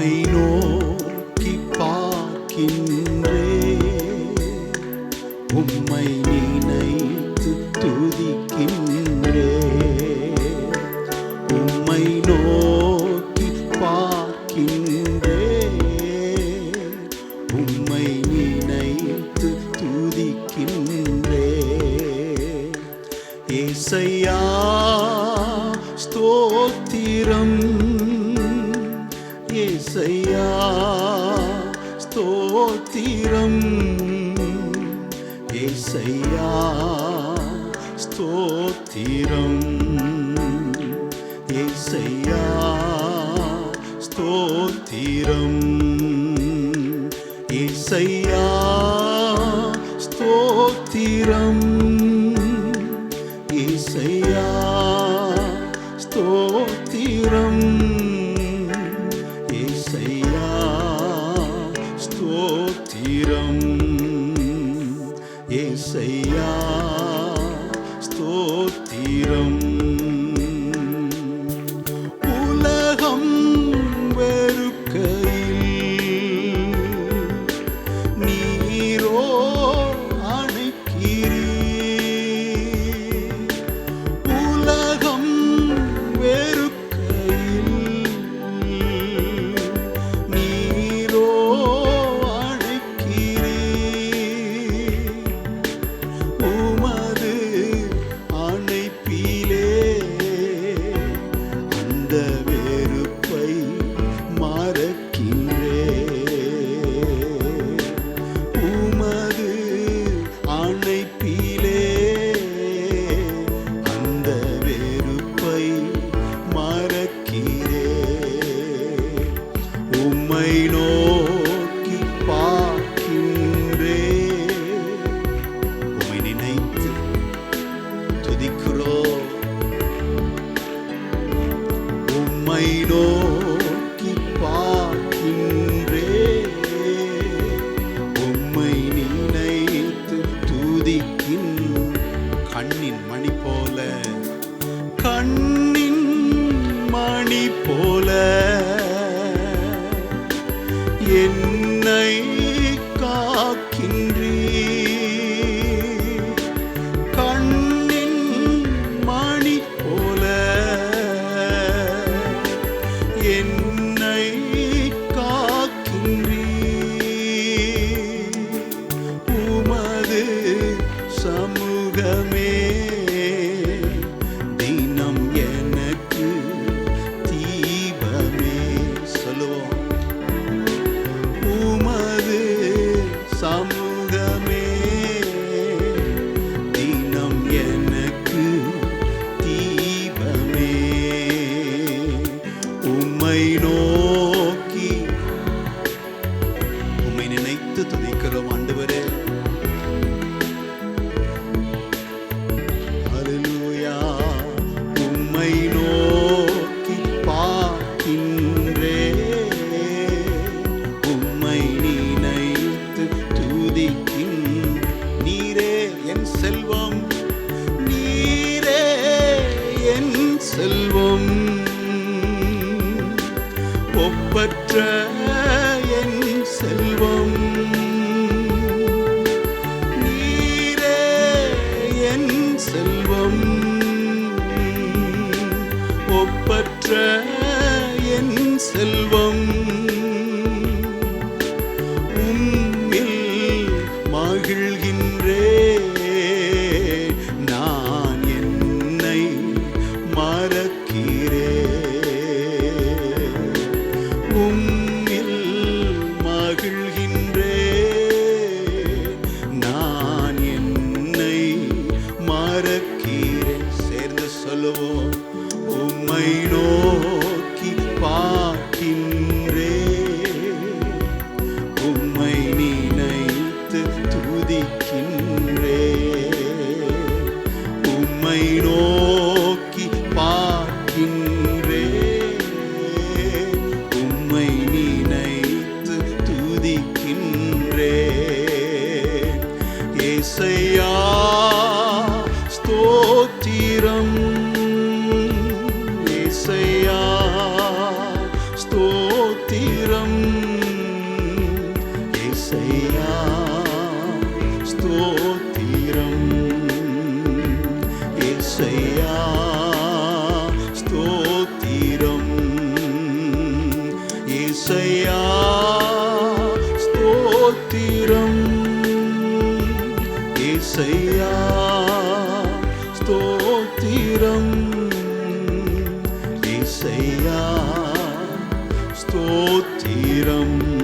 I know ஹalleluya ஸ்தோத்திரம். இயேசையா ஸ்தோத்திரம். இயேசையா ஸ்தோத்திரம். இயேசையா ஸ்தோத்திரம். இயேசையா ஸ்தோத்திரம் ஏசையா துதிக்கிறோம் சமூகமே. தினம் எனக்கு தீபமே. சொல்லுவோம். உமது சமூகமே. தினம் எனக்கு தீபமே. உம்மை நோ ஒப்பற்ற என் செல்வம். நீரே என் செல்வம். ஒப்பற்ற என் செல்வம். உம்மில் மகிழ்கின்றே உம்மை நோக்கி பார்க்கின்றே. உம்மை நினைத்து துதிக்கின்றே. உம்மை நோக்கி பார்க்கின்றே. உம்மை நினைத்து துதிக்கின்றே. இசை ஏசையா ஸ்தோத்திரம். ஏசையா ஸ்தோத்திரம். ஏசையா ஸ்தோத்திரம். ஏசையா ஸ்தோத்திரம்.